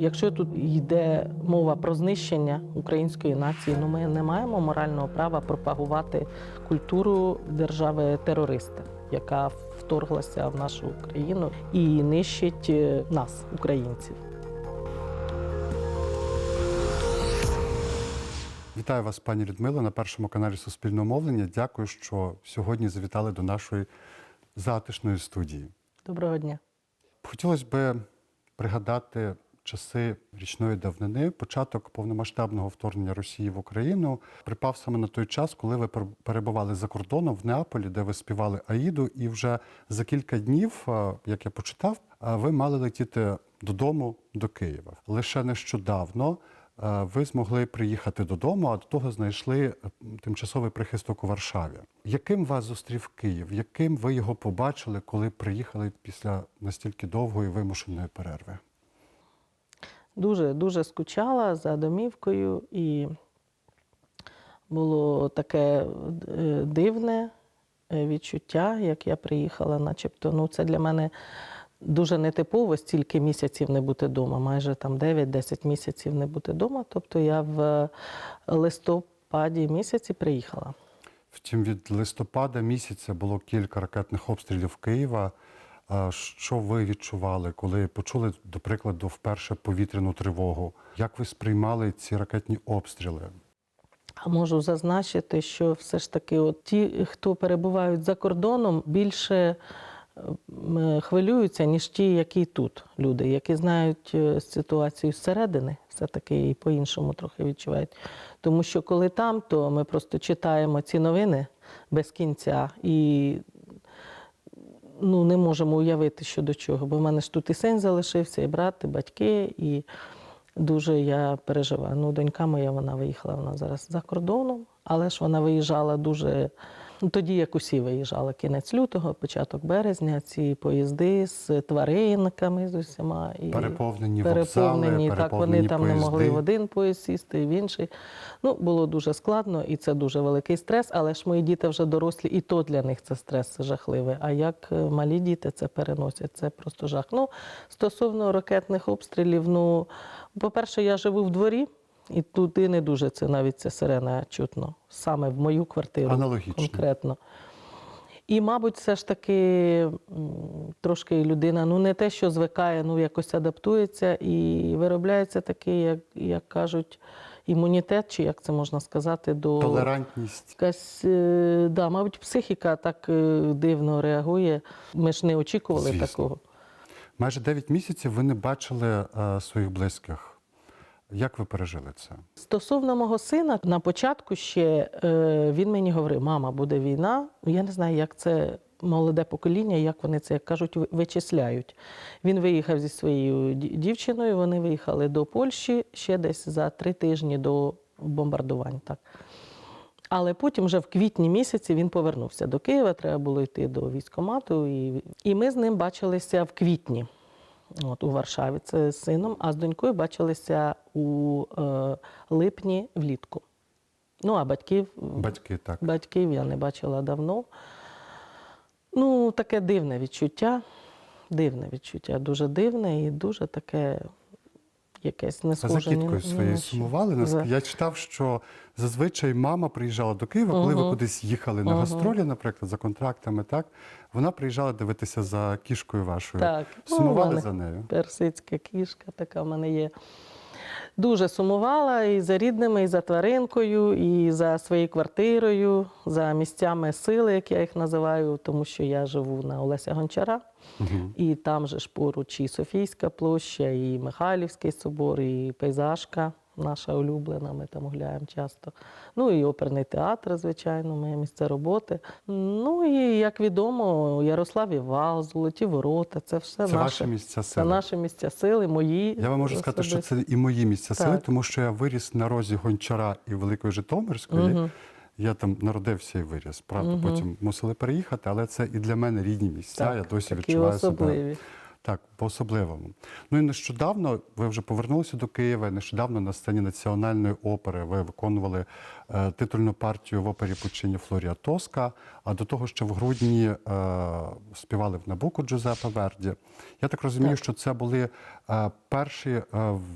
Якщо тут йде мова про знищення української нації, ну ми не маємо морального права пропагувати культуру держави-терориста, яка вторглася в нашу країну і нищить е, нас, українців. Вітаю вас, пані Людмила, на першому каналі Суспільного мовлення. Дякую, що сьогодні завітали до нашої затишної студії. Доброго дня. Хотілося б пригадати часи річної давнини, початок повномасштабного вторгнення Росії в Україну припав саме на той час, коли ви пер- перебували за кордоном в Неаполі, де ви співали Аїду, і вже за кілька днів, е, як я почитав, е, ви мали летіти додому до Києва. Лише нещодавно е, ви змогли приїхати додому, а до того знайшли тимчасовий прихисток у Варшаві. Яким вас зустрів Київ? Яким ви його побачили, коли приїхали після настільки довгої вимушеної перерви? Дуже дуже скучала за домівкою, і було таке е, дивне е, відчуття, як я приїхала, начебто. Ну, це для мене дуже нетипово стільки місяців не бути вдома, майже там 9-10 місяців не бути вдома. Тобто я в листопаді місяці приїхала. Втім, від листопада місяця було кілька ракетних обстрілів Києва. Що ви відчували, коли почули, до прикладу, вперше повітряну тривогу? Як ви сприймали ці ракетні обстріли? А можу зазначити, що все ж таки, от ті, хто перебувають за кордоном, більше хвилюються, ніж ті, які тут люди, які знають е, ситуацію зсередини, все-таки і по-іншому трохи відчувають. Тому що коли там, то ми просто читаємо ці новини без кінця і ну, не можемо уявити, що до чого. Бо в мене ж тут і син залишився, і брат, і батьки, і дуже я переживаю. Ну, донька моя, вона виїхала вона зараз за кордоном, але ж вона виїжджала дуже. Ну, тоді, як усі виїжджали, кінець лютого, початок березня, ці поїзди з тваринками з усіма. І Переповнені переповнені, вокзали, так вони переповнені там не могли в один поїзд сісти, в інший. Ну, було дуже складно, і це дуже великий стрес, але ж мої діти вже дорослі, і то для них це стрес жахливий. А як е, малі діти це переносять, це просто жах. Ну, стосовно ракетних обстрілів, ну, по-перше, я живу в дворі, і туди не дуже це навіть ця сирена чутно, саме в мою квартиру Аналогічно. конкретно. І, мабуть, все ж таки трошки людина ну не те, що звикає, ну якось адаптується і виробляється такий, як, як кажуть, імунітет, чи як це можна сказати, до Толерантність. якась, е, да, мабуть, психіка так е, дивно реагує. Ми ж не очікували Звісно. такого. Майже 9 місяців ви не бачили е, своїх близьких. Як ви пережили це? Стосовно мого сина, на початку ще е, він мені говорив: мама, буде війна. Я не знаю, як це молоде покоління, як вони це як кажуть, вичисляють. Він виїхав зі своєю дівчиною. Вони виїхали до Польщі ще десь за три тижні до бомбардувань. Так. Але потім, вже в квітні місяці, він повернувся до Києва. Треба було йти до військкомату. І, і ми з ним бачилися в квітні. От, у Варшаві це з сином, а з донькою бачилися у е, липні влітку. Ну, а батьків, Батьки так. батьків я не бачила давно. Ну, таке дивне відчуття. Дивне відчуття, дуже дивне і дуже таке якесь не А за кіткою своєю сумували. Нас- За- Я читав, що зазвичай мама приїжджала до Києва, коли ви кудись їхали на гастролі, наприклад, за контрактами. Так вона приїжджала дивитися за кішкою вашою. Так, ну, Сумували мене за нею. Персидська кішка така в мене є. Дуже сумувала і за рідними, і за тваринкою, і за своєю квартирою, за місцями сили, як я їх називаю, тому що я живу на Олеся Гончара. угу. І там же ж поруч і Софійська площа, і Михайлівський собор, і пейзажка наша улюблена, ми там гуляємо часто. Ну і оперний театр, звичайно, моє місце роботи. Ну і як відомо, Ярослав Івал, Золоті ворота, це все Це наше. ваші місця Це сили. наші місця сили, мої. Я вам можу сказати, що це і мої місця сили, тому що я виріс на розі Гончара і Великої Житомирської. Мгм. Я там народився і виріс. Правда, Мгм. потім мусили переїхати, але це і для мене рідні місця. Так, я досі такі відчуваю себе особливі. Так, по-особливому. Ну і нещодавно ви вже повернулися до Києва. Нещодавно на сцені національної опери ви виконували е, титульну партію в опері Пучині Флорія Тоска. А до того, що в грудні е, співали в Набуку Джузеппе Верді. Я так розумію, що це були е, перші е,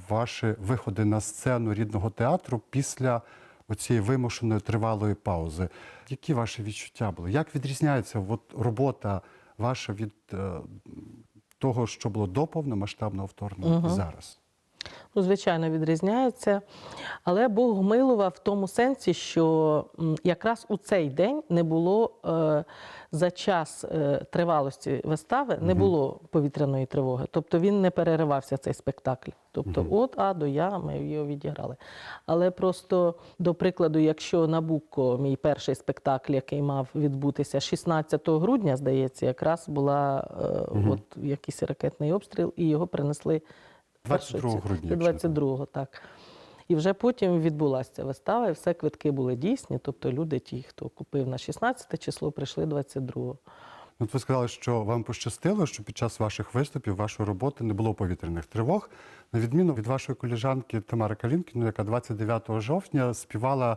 ваші виходи на сцену рідного театру після оцієї вимушеної тривалої паузи. Які ваші відчуття були? Як відрізняється от, робота ваша від е, того, що було до повномасштабного вторгнення угу. зараз? Ну, звичайно, відрізняється. Але Бог милував в тому сенсі, що якраз у цей день не було е, за час е, тривалості вистави, не було повітряної тривоги. Тобто він не переривався цей спектакль. Тобто, от А до Я ми його відіграли. Але просто, до прикладу, якщо Набукко, мій перший спектакль, який мав відбутися 16 грудня, здається, якраз була е, от якийсь ракетний обстріл, і його принесли 22 грудня, 22-го, так. І вже потім відбулася ця вистава, і все квитки були дійсні. Тобто люди, ті, хто купив на 16 число, прийшли 22-го. От ви сказали, що вам пощастило, що під час ваших виступів, вашої роботи не було повітряних тривог. На відміну від вашої коліжанки Тамари Калінкіної, яка 29 жовтня співала е,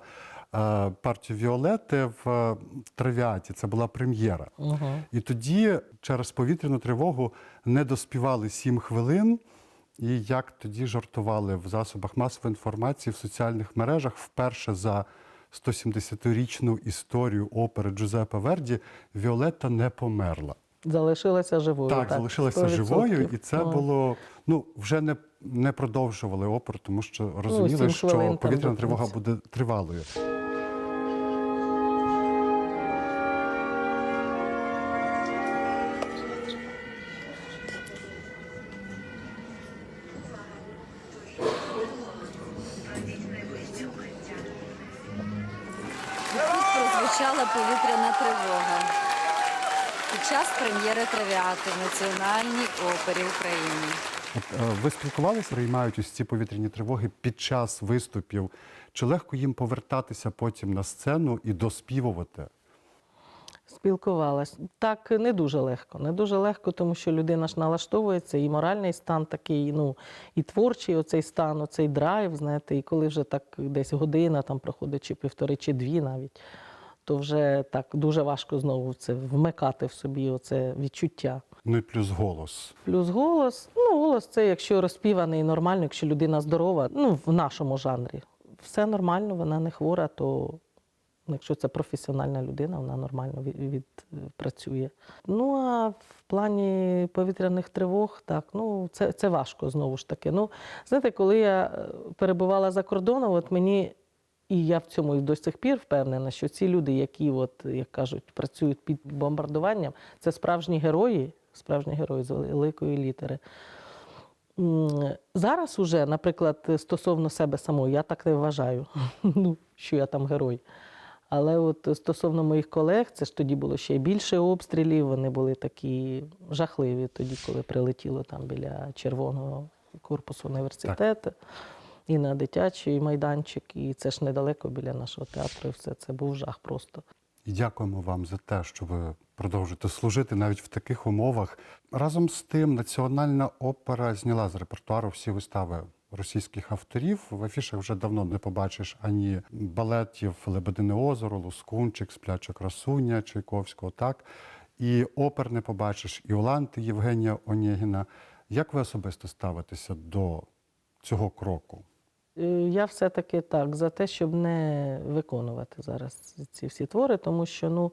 партію Віолети в е, Травіаті. Це була прем'єра. Угу. І тоді через повітряну тривогу не доспівали 7 хвилин. І як тоді жартували в засобах масової інформації в соціальних мережах вперше за 170-річну історію опери Джузеппе Верді Віолетта не померла. Залишилася живою. Так, залишилася 100%. живою, і це Ой. було ну вже не, не продовжували оперу, тому що розуміли, Ну, що повітряна тривога буде тривалою. Травіати в Національній опері України. От, е, ви спілкувалися, приймають ось ці повітряні тривоги під час виступів. Чи легко їм повертатися потім на сцену і доспівувати? Спілкувалась. Так не дуже легко. Не дуже легко, тому що людина ж налаштовується, і моральний стан такий, ну і творчий оцей стан, оцей драйв, знаєте, і коли вже так десь година там проходить, чи півтори, чи дві навіть, то вже так дуже важко знову це вмикати в собі оце відчуття. Ну і плюс голос. Плюс голос. Ну, голос це якщо розпіваний нормально, якщо людина здорова, ну в нашому жанрі. Все нормально, вона не хвора, то якщо це професіональна людина, вона нормально від, відпрацює. Ну а в плані повітряних тривог, так, ну це, це важко знову ж таки. Ну, знаєте, коли я е, перебувала за кордоном, от мені. І я в цьому і до сих пір впевнена, що ці люди, які, от, як кажуть, працюють під бомбардуванням, це справжні герої, справжні герої з великої літери. Зараз уже, наприклад, стосовно себе самої, я так не вважаю, ну, що я там герой. Але от стосовно моїх колег, це ж тоді було ще більше обстрілів, вони були такі жахливі тоді, коли прилетіло там біля червоного корпусу університету. І на дитячий майданчик, і це ж недалеко біля нашого театру. І все це був жах просто. І дякуємо вам за те, що ви продовжуєте служити навіть в таких умовах. Разом з тим, Національна опера зняла з репертуару всі вистави російських авторів. В афішах вже давно не побачиш ані балетів Лебедине озеро, Лускунчик, Спляча красуня Чайковського, так і опер не побачиш, і Оланти Євгенія Онєгіна. Як ви особисто ставитеся до цього кроку? Е, Я все-таки так за те, щоб не виконувати зараз ці всі твори, тому що ну,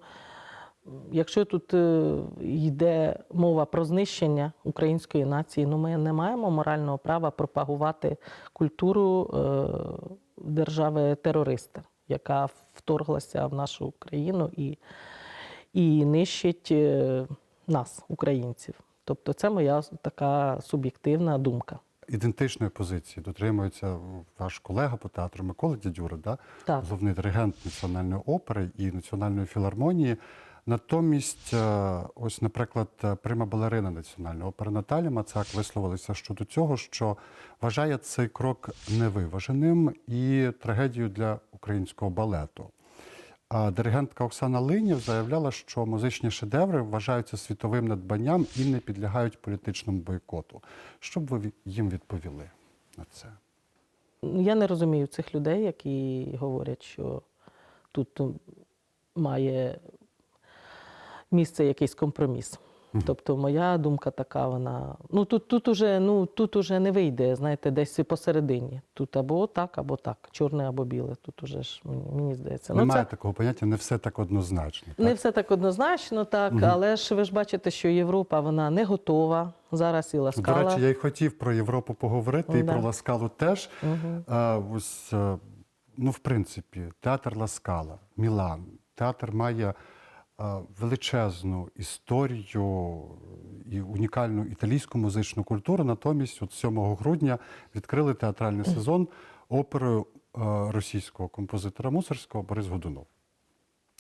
якщо тут е, йде мова про знищення української нації, ну ми не маємо морального права пропагувати культуру е, держави терориста, яка вторглася в нашу країну і, і нищить нас, українців. Тобто це моя така суб'єктивна думка. Ідентичної позиції дотримується ваш колега по театру Микола Дядюра, да? Так. головний диригент Національної опери і Національної філармонії. Натомість, е, ось, наприклад, е, прима балерина Національної опери Наталя Мацак висловилася щодо цього, що вважає цей крок невиваженим і трагедією для українського балету. Диригентка Оксана Линів заявляла, що музичні шедеври вважаються світовим надбанням і не підлягають політичному бойкоту. Що б ви їм відповіли на це? Я не розумію цих людей, які говорять, що тут має місце якийсь компроміс. Тобто моя думка така, вона. Ну тут, тут, уже, ну, тут уже не вийде, знаєте, десь посередині. Тут або так, або так, чорне або біле. Тут уже ж мені, мені здається. Немає це такого поняття, не все так однозначно. не все так однозначно, так, але ж ви ж бачите, що Європа вона не готова. Зараз і До речі, я й хотів про Європу поговорити, і про Ласкалу теж. А, ось, е, ну, в принципі, театр Ласкала, Мілан. Театр має величезну історію і унікальну італійську музичну культуру. Натомість, от 7 грудня відкрили театральний сезон оперою е, російського композитора Мусорського Борис Годунов.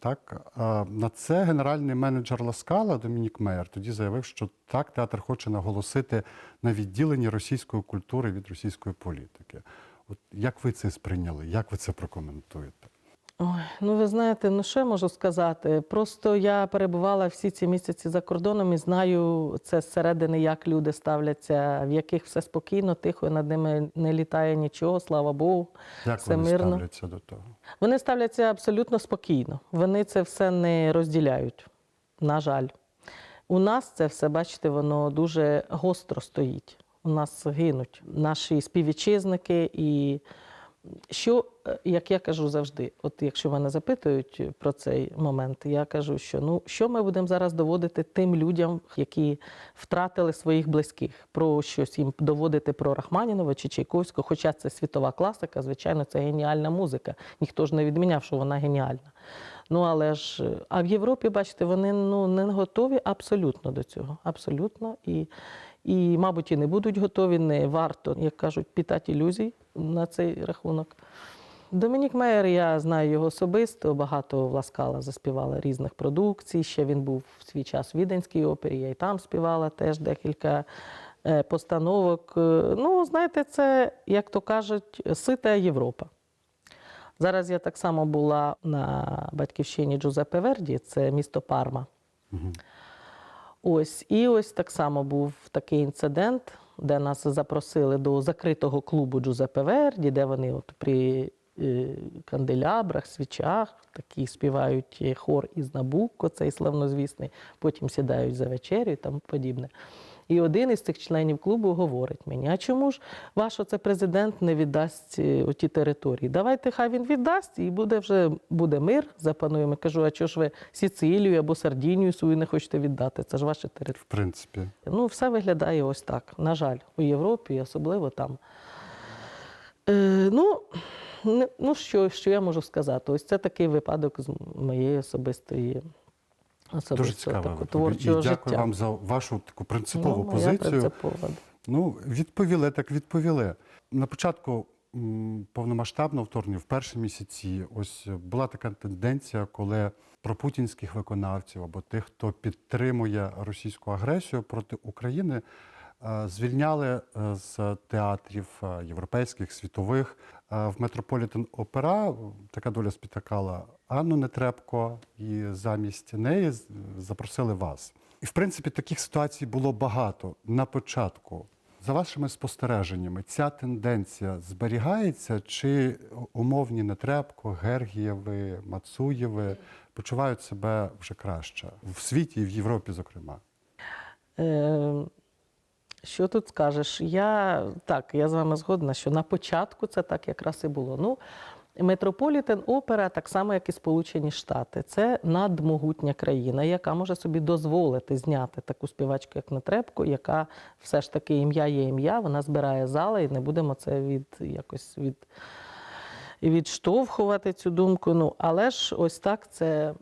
Так, на це генеральний менеджер Ласкала Домінік Мейер тоді заявив, що так театр хоче наголосити на відділенні російської культури від російської політики. От як ви це сприйняли? Як ви це прокоментуєте? Ой, ну ви знаєте, ну що я можу сказати? Просто я перебувала всі ці місяці за кордоном і знаю це зсередини, як люди ставляться, в яких все спокійно, тихо, над ними не літає нічого, слава Богу. Як все вони мирно. ставляться до того? Вони ставляться абсолютно спокійно. Вони це все не розділяють. На жаль. У нас це все, бачите, воно дуже гостро стоїть. У нас гинуть наші співвітчизники. І що, е, як я кажу завжди, от якщо мене запитують про цей момент, я кажу, що ну що ми будемо зараз доводити тим людям, які втратили своїх близьких, про щось їм доводити про Рахманінова чи Чайковського, хоча це світова класика, звичайно, це геніальна музика. Ніхто ж не відміняв, що вона геніальна. Ну але ж, е, а в Європі, бачите, вони ну не готові абсолютно до цього. Абсолютно. І, і, мабуть, і не будуть готові, не варто, як кажуть, питати ілюзій на цей рахунок. Домінік Мейер, я знаю його особисто, багато Ласкала заспівала різних продукцій. Ще він був в свій час в Віденській опері, я і там співала теж декілька е, постановок. Е, Ну, знаєте, це, як то кажуть, сита Європа. Зараз я так само була на батьківщині Джузеппе Верді, це місто Парма. Ось, і ось так само був такий інцидент, де нас запросили до закритого клубу Джузеппе Верді, де вони от при е, канделябрах, свічах, такі співають е, хор із Набукко, цей славнозвісний, потім сідають за вечерю і тому подібне. І один із цих членів клубу говорить мені: а чому ж ваш оце президент не віддасть е, оті території? Давайте хай він віддасть, і буде вже буде мир, запануємо. Кажу, а чого ж ви Сіцилію або Сардінію свою не хочете віддати? Це ж ваші території. В принципі, Ну, все виглядає ось так. На жаль, у Європі, особливо там. Е, ну, ну що, що я можу сказати? Ось це такий випадок з моєї особистої дуже особистого цікаво. такого творчого І життя. дякую вам за вашу таку принципову ну, позицію. принципова. Ну, відповіли, так відповіли. На початку повномасштабного вторгнення, в перші місяці, ось була така тенденція, коли пропутінських виконавців або тих, хто підтримує російську агресію проти України, е, звільняли е, з театрів е, європейських, світових. Е, В Метрополітен Опера така доля спітакала Анну Нетребко, і замість неї запросили вас. І в принципі таких ситуацій було багато на початку. За вашими спостереженнями, ця тенденція зберігається, чи умовні Нетребко, Гергієви, Мацуєви почувають себе вже краще в світі і в Європі, зокрема? Е, що тут скажеш? Я так, я з вами згодна, що на початку це так якраз і було. Ну, Метрополітен опера, так само, як і Сполучені Штати, це надмогутня країна, яка може собі дозволити зняти таку співачку, як Нетребко, яка все ж таки ім'я є ім'я, вона збирає зали, і не будемо це від якось від. Відштовхувати цю думку. Ну, але ж ось так це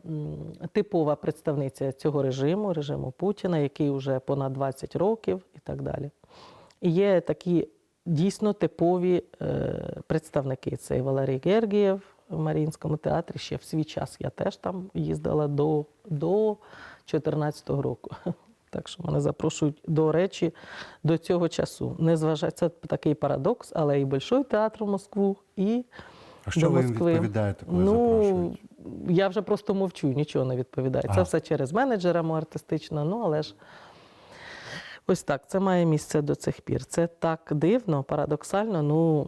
типова представниця цього режиму, режиму Путіна, який вже понад 20 років і так далі. І є такі дійсно типові е, представники. Це і Валерій Гергієв в Маріїнському театрі. Ще в свій час я теж там їздила до, до 2014 року. Так що мене запрошують до речі до цього часу. Не зважається це такий парадокс, але і Большой театр в Москву, і А що до ви їм відповідаєте, коли ну, запрошують? я вже просто мовчу, нічого не відповідаю. Це Ага. все через менеджера мого артистичного, ну але ж ось так, це має місце до цих пір. Це так дивно, парадоксально. Ну,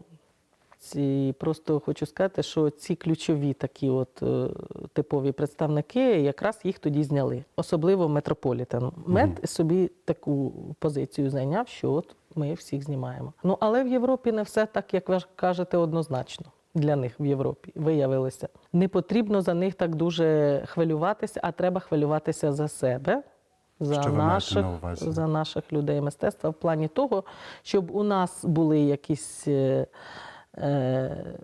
ці, просто хочу сказати, що ці ключові такі от е, типові представники, якраз їх тоді зняли. Особливо Метрополітен. Мед собі таку позицію зайняв, що от ми всіх знімаємо. Ну але в Європі не все так, як ви кажете, однозначно. Для них в Європі виявилося. Не потрібно за них так дуже хвилюватися, а треба хвилюватися за себе, за Що ви наших, на увазі? за наших людей мистецтва в плані того, щоб у нас були якісь е, е,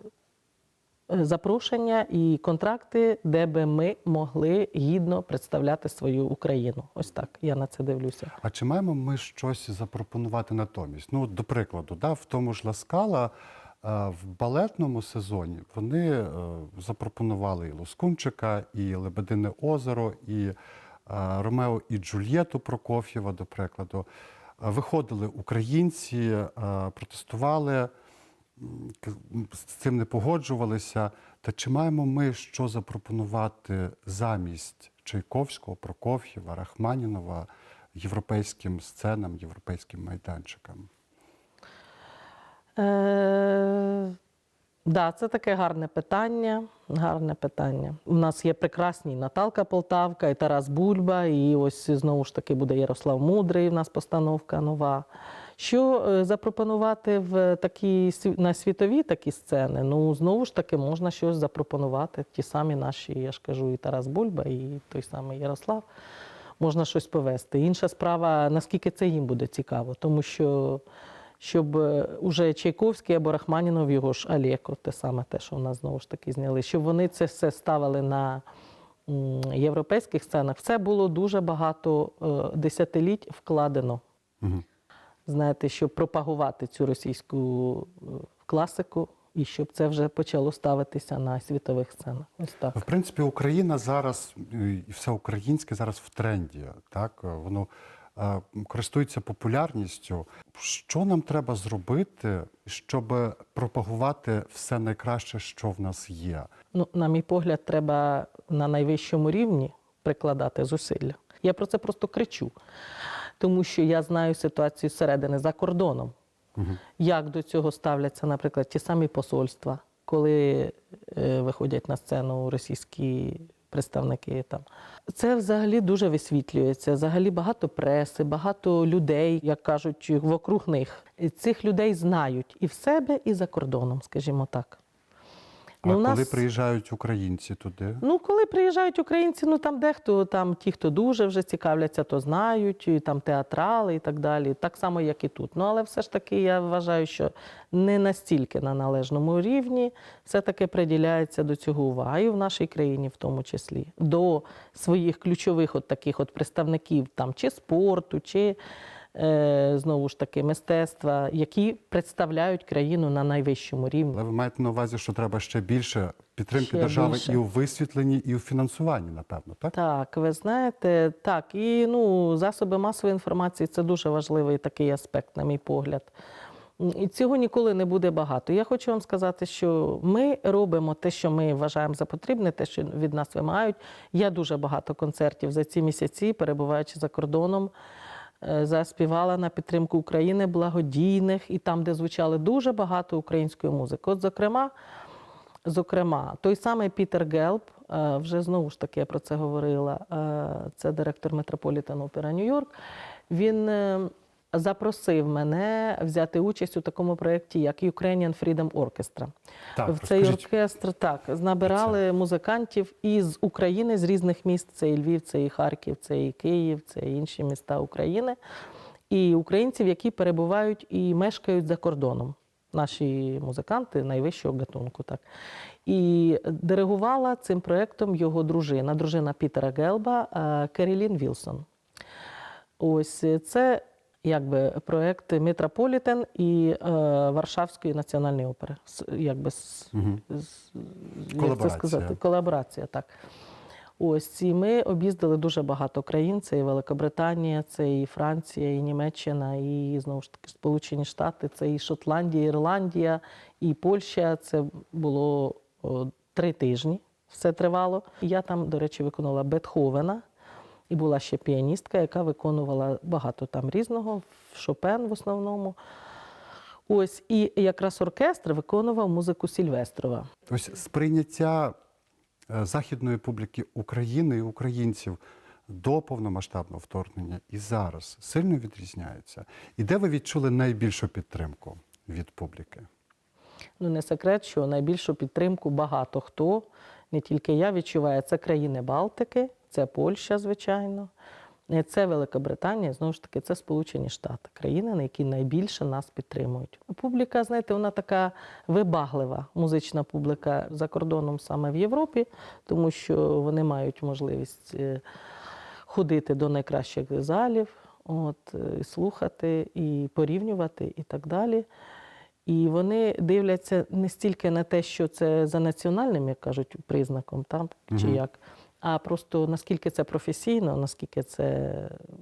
запрошення і контракти, де би ми могли гідно представляти свою Україну. Ось так я на це дивлюся. А чи маємо ми щось запропонувати натомість? Ну, до прикладу, да, в тому ж Ласкала е, в балетному сезоні вони е, запропонували і Лоскунчика, і Лебедине озеро, і Ромео і Джульєту Прокоф'єва, до прикладу. Е, Виходили українці, е, протестували, з цим не погоджувалися. Та чи маємо ми що запропонувати замість Чайковського, Прокоф'єва, Рахманінова європейським сценам, європейським майданчикам? Е, да, це таке гарне питання. Гарне питання. У нас є прекрасні Наталка Полтавка і Тарас Бульба, і ось знову ж таки буде Ярослав Мудрий. У нас постановка нова. Що е, запропонувати в такі на світові такі сцени? Ну знову ж таки можна щось запропонувати. Ті самі наші, я ж кажу, і Тарас Бульба, і той самий Ярослав. Можна щось повести. Інша справа, наскільки це їм буде цікаво, тому що щоб е, уже Чайковський або Рахманінов, його ж Алеко, те саме те, що в нас знову ж таки зняли, щоб вони це все ставили на європейських сценах. Це було дуже багато е, десятиліть вкладено. Мгм. Знаєте, щоб пропагувати цю російську е, класику і щоб це вже почало ставитися на світових сценах. Ось так. В принципі, Україна зараз і все українське зараз в тренді. Так воно е, користується популярністю. Що нам треба зробити, щоб пропагувати все найкраще, що в нас є? Ну, на мій погляд, треба на найвищому рівні прикладати зусилля. Я про це просто кричу, тому що я знаю ситуацію зсередини за кордоном. Як до цього ставляться, наприклад, ті самі посольства, коли е, виходять на сцену російські представники там. Це взагалі дуже висвітлюється. Взагалі багато преси, багато людей, як кажуть, вокруг них. Цих людей знають і в себе, і за кордоном, скажімо так. А Ну, у коли нас- приїжджають українці туди? Ну, коли приїжджають українці, ну там дехто, там ті, хто дуже вже цікавляться, то знають, і там театрали і так далі. Так само, як і тут. Ну, але все ж таки я вважаю, що не настільки на належному рівні все-таки приділяється до цього увага, і в нашій країні в тому числі, до своїх ключових от таких от представників там чи спорту, чи знову ж таки мистецтва, які представляють країну на найвищому рівні. Але ви маєте на увазі, що треба ще більше підтримки Ще держави більше. і у висвітленні, і у фінансуванні, напевно, так? Так, ви знаєте, так, і ну, засоби масової інформації це дуже важливий такий аспект, на мій погляд. І цього ніколи не буде багато. Я хочу вам сказати, що ми робимо те, що ми вважаємо за потрібне, те, що від нас вимагають. Я дуже багато концертів за ці місяці, перебуваючи за кордоном, е, заспівала на підтримку України благодійних і там, де звучали дуже багато української музики. От, зокрема, Зокрема, той самий Пітер Гелп, е, вже знову ж таки я про це говорила. е, Це директор Метрополітен Опера Нью-Йорк. Він е, запросив мене взяти участь у такому проєкті, як Ukrainian Freedom Orchestra. Так, В цей оркестр так набирали музикантів із України, з різних міст. Це і Львів, це і Харків, це і Київ, це і інші міста України. І українців, які перебувають і мешкають за кордоном. Наші музиканти найвищого гатунку. Так. І диригувала цим проєктом його дружина, дружина Пітера Гелба е, Керілін Вілсон. Ось е, це якби проєкт Метрополітен і е, Варшавської національної опери. С- Якби, з- як це сказати? Колаборація, так. Ось і ми об'їздили дуже багато країн. Це і Великобританія, це і Франція, і Німеччина, і знову ж таки Сполучені Штати, це і Шотландія, Ірландія, і Польща. Це було о, три тижні. Все тривало. Я там, до речі, виконала Бетховена. І була ще піаністка, яка виконувала багато там різного, Шопен в основному. Ось, і якраз оркестр виконував музику Сільвестрова. Ось сприйняття е, західної публіки України і українців до повномасштабного вторгнення і зараз сильно відрізняється. І де ви відчули найбільшу підтримку від публіки? Ну, не секрет, що найбільшу підтримку багато хто, не тільки я відчуваю, це країни Балтики, це Польща, звичайно, е, це Великобританія, знову ж таки, це Сполучені Штати, країни, на які найбільше нас підтримують. Публіка, знаєте, вона така вибаглива, музична публіка за кордоном саме в Європі, тому що вони мають можливість е, ходити до найкращих залів, от, е, і слухати, і порівнювати, і так далі. І вони дивляться не стільки на те, що це за національним, як кажуть, признаком, там, чи Мгм. як, а просто наскільки це професійно, наскільки це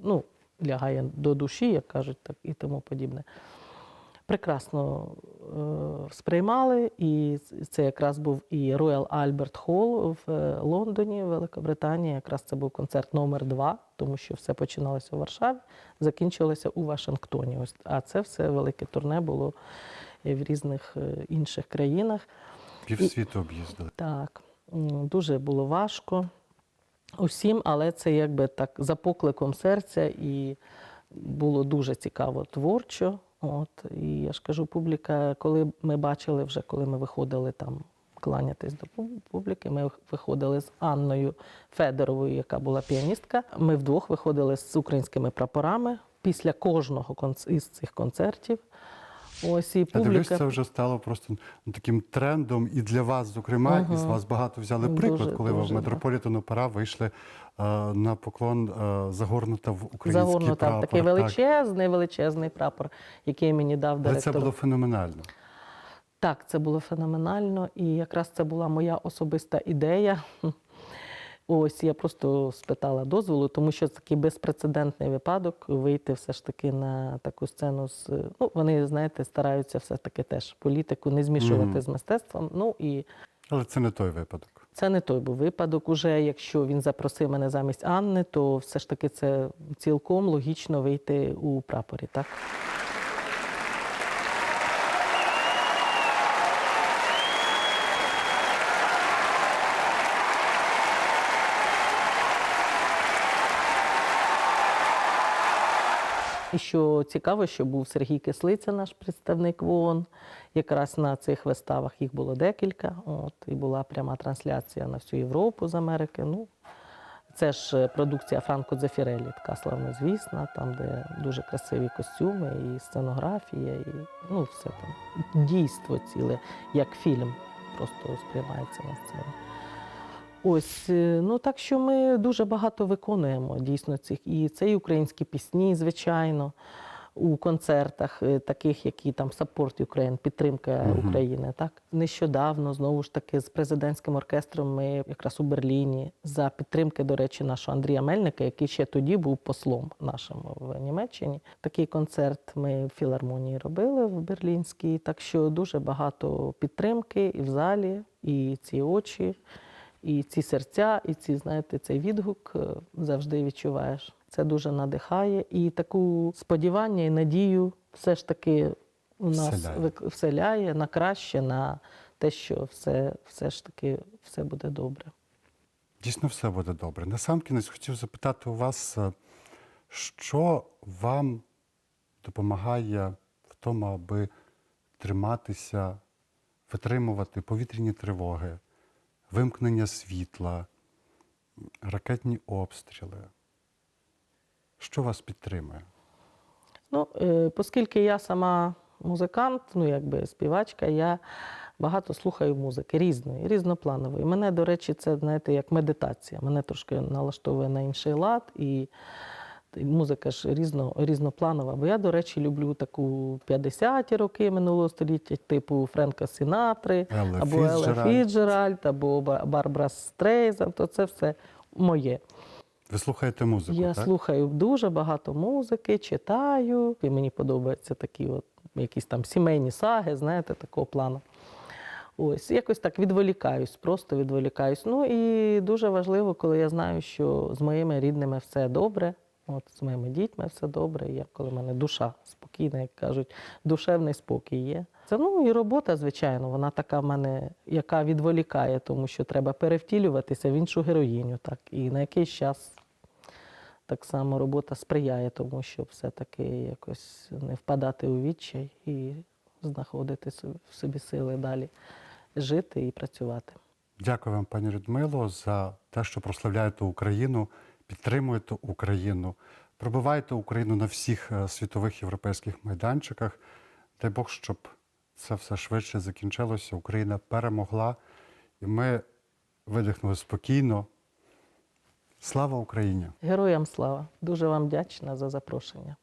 ну, лягає до душі, як кажуть, так і тому подібне. Прекрасно е, сприймали, і це якраз був і Royal Albert Hall в е, Лондоні, Великобританії. Якраз це був концерт номер два, тому що все починалося у Варшаві, закінчилося у Вашингтоні. Ось, а це все велике турне було в різних е, інших країнах. Півсвіту об'їздили. Так, дуже було важко усім, але це якби так за покликом серця і було дуже цікаво творчо. От, і я ж кажу, публіка, коли ми бачили вже, коли ми виходили там кланятись до публіки, ми виходили з Анною Федоровою, яка була піаністка. Ми вдвох виходили з українськими прапорами після кожного із цих концертів. Ось і Я дивлюсь, це вже стало просто ну, таким трендом і для вас, зокрема, і з вас багато взяли приклад, Дуже, коли ви в. Метрополітен опера вийшли е, на поклон е, загорнута в український Загорнута прапор. такий так. величезний, величезний прапор, який мені дав Але це було феноменально. Так, це було феноменально, і якраз це була моя особиста ідея. Ось я просто спитала дозволу, тому що це такий безпрецедентний випадок вийти все ж таки на таку сцену з. Ну, вони, знаєте, стараються все таки теж політику не змішувати Мгм. з мистецтвом. Ну і Але це не той випадок. це не той був випадок. Уже якщо він запросив мене замість Анни, то все ж таки це цілком логічно вийти у прапорі, так? І що цікаво, що був Сергій Кислиця, наш представник в ООН. Якраз на цих виставах їх було декілька. От, і була пряма трансляція на всю Європу з Америки. Ну, це ж е, продукція Франко Дзефірелі, така славнозвісна, там, де дуже красиві костюми, і сценографія, і ну, все там. Дійство ціле, як фільм, просто сприймається на сцені. Ось, е, ну так що ми дуже багато виконуємо дійсно цих. І це і українські пісні, звичайно, у концертах, е, таких, які там Support Ukraine, підтримка Мгм. України. Так нещодавно знову ж таки з президентським оркестром ми якраз у Берліні за підтримки, до речі, нашого Андрія Мельника, який ще тоді був послом нашим в Німеччині. Такий концерт ми в філармонії робили в Берлінській. Так що дуже багато підтримки і в залі, і ці очі. І ці серця, і ці, знаєте, цей відгук е, завжди відчуваєш. Це дуже надихає. І таку сподівання і надію все ж таки у нас Вселяє. вселяє на краще, на те, що все, все ж таки все буде добре. Дійсно, все буде добре. Насамкінець хотів запитати у вас, е, що вам допомагає в тому, аби триматися, витримувати повітряні тривоги, вимкнення світла, ракетні обстріли. Що вас підтримує? Ну, е, оскільки я сама музикант, ну якби співачка, я багато слухаю музики різної, різнопланової. Мене, до речі, це знаєте, як медитація. Мене трошки налаштовує на інший лад, і і музика ж різно, різнопланова. Бо я, до речі, люблю таку 50-ті роки минулого століття, типу Френка Сінатри, Елла або Елла Фіджеральд, або Барбара Стрейзен, то це все моє. Ви слухаєте музику, Я так? слухаю дуже багато музики, читаю. І мені подобаються такі от якісь там сімейні саги, знаєте, такого плану. Ось, якось так відволікаюсь, просто відволікаюсь. Ну і дуже важливо, коли я знаю, що з моїми рідними все добре, от з моїми дітьми все добре. Я, коли в мене душа спокійна, як кажуть, душевний спокій є. Це ну і робота, звичайно, вона така в мене, яка відволікає, тому що треба перевтілюватися в іншу героїню. Так, і на якийсь час так само робота сприяє тому, щоб все-таки якось не впадати у відчай і знаходити в собі сили далі жити і працювати. Дякую вам, пані Людмило, за те, що прославляєте Україну, підтримуєте Україну, пробиваєте Україну на всіх е, світових європейських майданчиках. Дай Бог, щоб це все швидше закінчилося. Україна перемогла, і ми видихнули спокійно. Слава Україні! Героям слава! Дуже вам вдячна за запрошення.